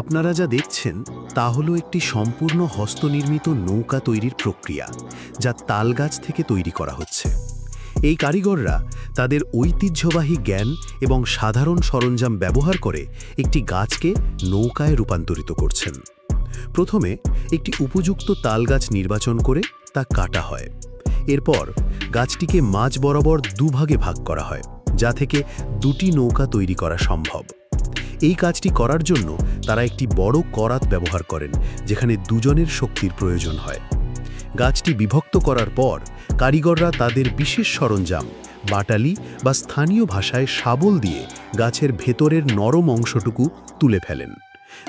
আপনারা যা দেখছেন তা হলো একটি সম্পূর্ণ হস্তনির্মিত নৌকা তৈরির প্রক্রিয়া, যা তালগাছ থেকে তৈরি করা হচ্ছে। এই কারিগররা তাদের ঐতিহ্যবাহী জ্ঞান এবং সাধারণ সরঞ্জাম ব্যবহার করে একটি গাছকে নৌকায় রূপান্তরিত করছেন। প্রথমে একটি উপযুক্ত তালগাছ নির্বাচন করে তা কাটা হয়। এরপর গাছটিকে মাঝ বরাবর দুভাগে ভাগ করা হয়, যা থেকে দুটি নৌকা তৈরি করা সম্ভব। এই কাজটি করার জন্য তারা একটি বড় করাত ব্যবহার করেন, যেখানে দুজনের শক্তির প্রয়োজন হয়। গাছটি বিভক্ত করার পর, কারিগররা তাদের বিশেষ সরঞ্জাম, বাটালি বা স্থানীয় ভাষায় শাবল দিয়ে গাছের ভেতরের নরম অংশটুকু তুলে ফেলেন।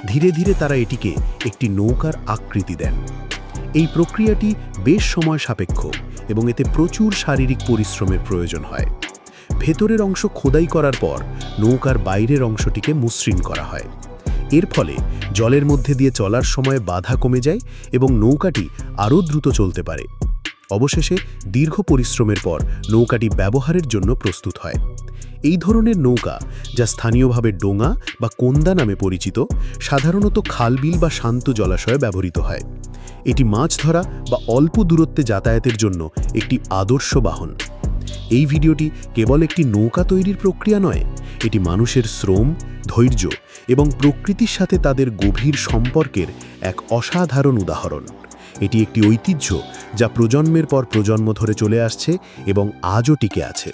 ধীরে ধীরে তারা এটিকে একটি নৌকার আকৃতি দেন। এই প্রক্রিয়াটি বেশ সময় সাপেক্ষ এবং এতে প্রচুর শারীরিক পরিশ্রমের প্রয়োজন হয়। ভেতরের অংশ খোদাই করার পর নৌকার বাইরের অংশটিকে মসৃণ করা হয়। এর ফলে জলের মধ্যে দিয়ে চলার সময় বাধা কমে যায় এবং নৌকাটি আরও দ্রুত চলতে পারে। অবশেষে দীর্ঘ পরিশ্রমের পর নৌকাটি ব্যবহারের জন্য প্রস্তুত হয়। এই ধরনের নৌকা, যা স্থানীয়ভাবে ডোঙা বা কোন্দা নামে পরিচিত, সাধারণত খালবিল বা শান্ত জলাশয়ে ব্যবহৃত হয়। এটি মাছ ধরা বা অল্প দূরত্বে যাতায়াতের জন্য একটি আদর্শ বাহন। এই ভিডিওটি কেবল একটি নৌকা তৈরির প্রক্রিয়া নয়, এটি মানুষের শ্রম, ধৈর্য এবং প্রকৃতির সাথে তাদের গভীর সম্পর্কের এক অসাধারণ উদাহরণ। এটি একটি ঐতিহ্য যা প্রজন্মের পর প্রজন্ম ধরে চলে আসছে এবং আজও টিকে আছে।